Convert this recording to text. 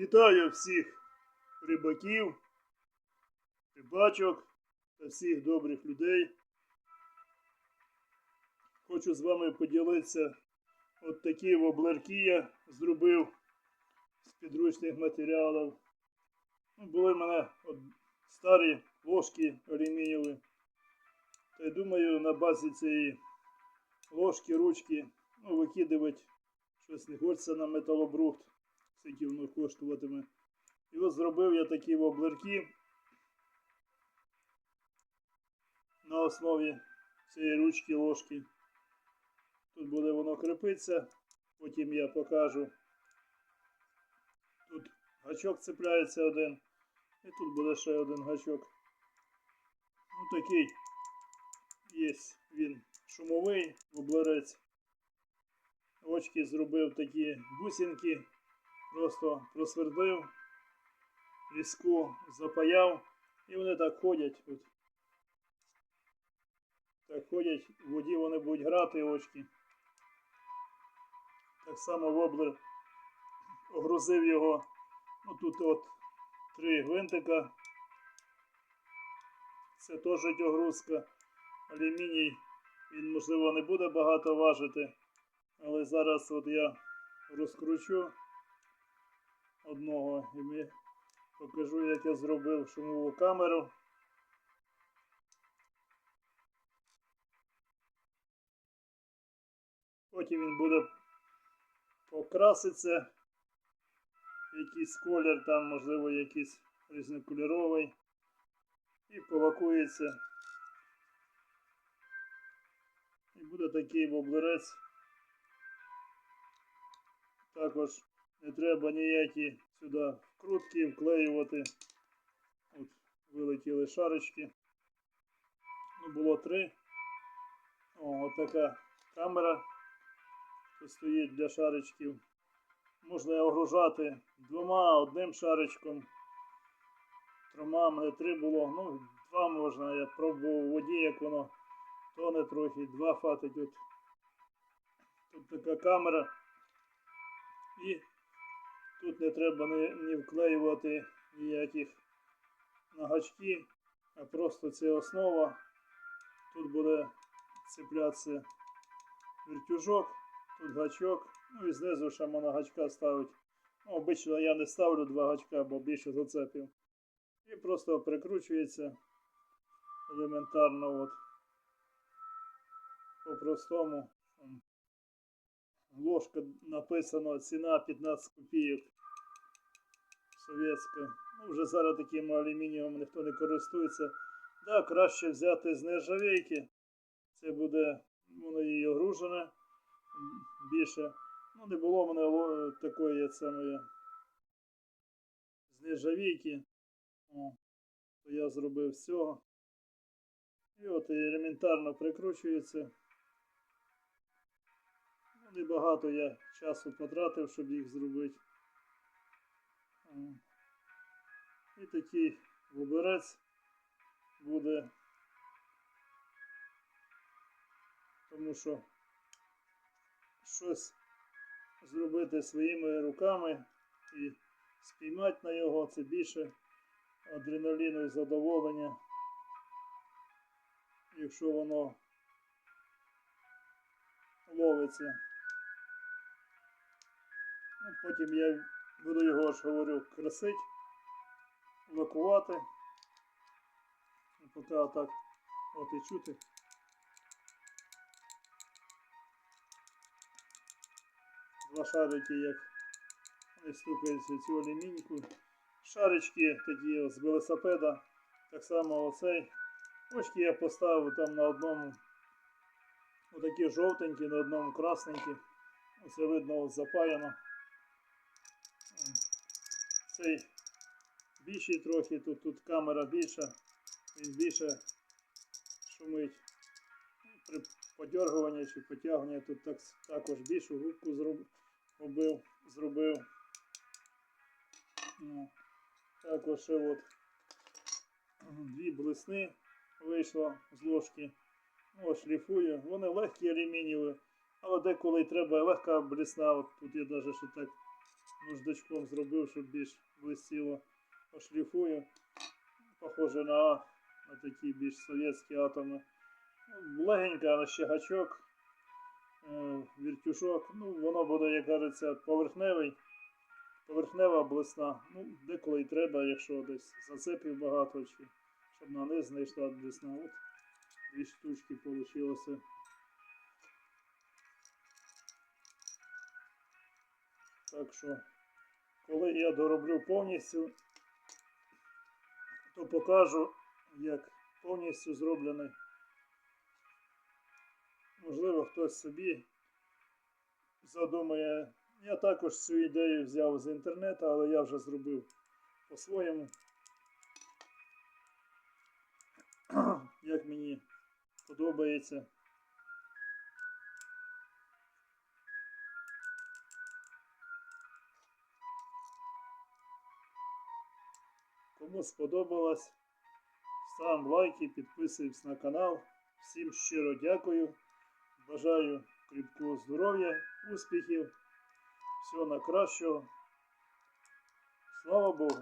Вітаю всіх рибаків, рибачок та всіх добрих людей. Хочу з вами поділитися. От такі воблерки я зробив з підручних матеріалів. Ну, були в мене от старі ложки алюмінієві. Та й думаю, на базі цієї ложки, ручки, ну, викидувати щось не хочеться на металобрухт, скільки воно коштуватиме. І от зробив я такі воблерки на основі цієї ручки ложки. Тут буде воно крепитися, потім я покажу. Тут гачок цепляється один, і тут буде ще один гачок. Ну такий є він шумовий воблерець. Очки зробив такі бусинки, просто просвердлив, різку запаяв, і вони так ходять. От. Так ходять, в воді вони будуть грати очки. Так само воблер огрузив його. Ну тут от три гвинтика. Це теж огрузка. Алюміній, він можливо не буде багато важити. Але зараз от я розкручу одного і ми покажу, як я зробив шумову камеру. Потім він буде покраситься. Якийсь колір, там, можливо, якийсь різнокольоровий. І полакується. І буде такий воблерець. Також не треба ніякі сюди вкрутки вклеювати. От вилетіли шарочки. Ну, було три. О, от така камера тут стоїть для шарочків. Можна огружати двома, одним шарочком. Трьома, мене три було. Ну, два можна. Я пробував у воді, як воно тоне трохи, два хватить. От. Тут така камера. І тут не треба ні, вклеювати ніяких нагачки, а просто це основа. Тут буде цеплятися вертюжок, тут гачок, ну і знизу ще можна гачка ставити. Ну, обично я не ставлю два гачка, бо більше зацепів. І просто прикручується елементарно от по-простому. Ложка написано ціна 15 копійок. Совєтська. Ну, вже зараз таким алюмінієм ніхто не користується. Да, краще взяти з нержавійки. Це буде воно її огружене більше. Ну, не було в мене такої самої з нержавійки. То я зробив цього. І от елементарно прикручується. Небагато я часу потратив, щоб їх зробити. І такий виборець буде. Тому що щось зробити своїми руками і спіймати на його це більше адреналіну і задоволення. Якщо воно ловиться. Ну, потім я буду його ж говорю красить, лакувати. Ну, Поки отак от і чути. Два шарики, як вони стукаються цю алюмінійку. Шарички такі з велосипеда. Так само оцей. Очки я поставив там на одному Отакі жовтенькі, на одному красненькі. Оце видно от запаяно. Цей більший трохи, тут, тут камера більша, він більше шумить. При подергуванні чи потягуванні тут так, також більшу губку зроб, зробив. зробив. Ну, Також ще от дві блесни вийшло з ложки. О, шліфую. Вони легкі алюмінієві, але деколи треба легка блісна. От тут я навіть ще так наждачком зробив, щоб більш блистіло. Пошліфую. Похоже на, на такі більш совєтські атоми. Ну, Легенька на ще гачок, е, віртюшок. Ну, воно буде, як кажеться, поверхневий. Поверхнева блесна. Ну, деколи й треба, якщо десь зацепів багато, чи щоб на низ не йшла блесна. От дві штучки вийшло. Так що, коли я дороблю повністю, то покажу, як повністю зроблений. Можливо, хтось собі задумає. Я також цю ідею взяв з інтернету, але я вже зробив по-своєму. Як мені подобається. Кому сподобалось, став лайки, підписуйтесь на канал. Всім щиро дякую. Бажаю кріпкого здоров'я, успіхів, всього на кращого. Слава Богу!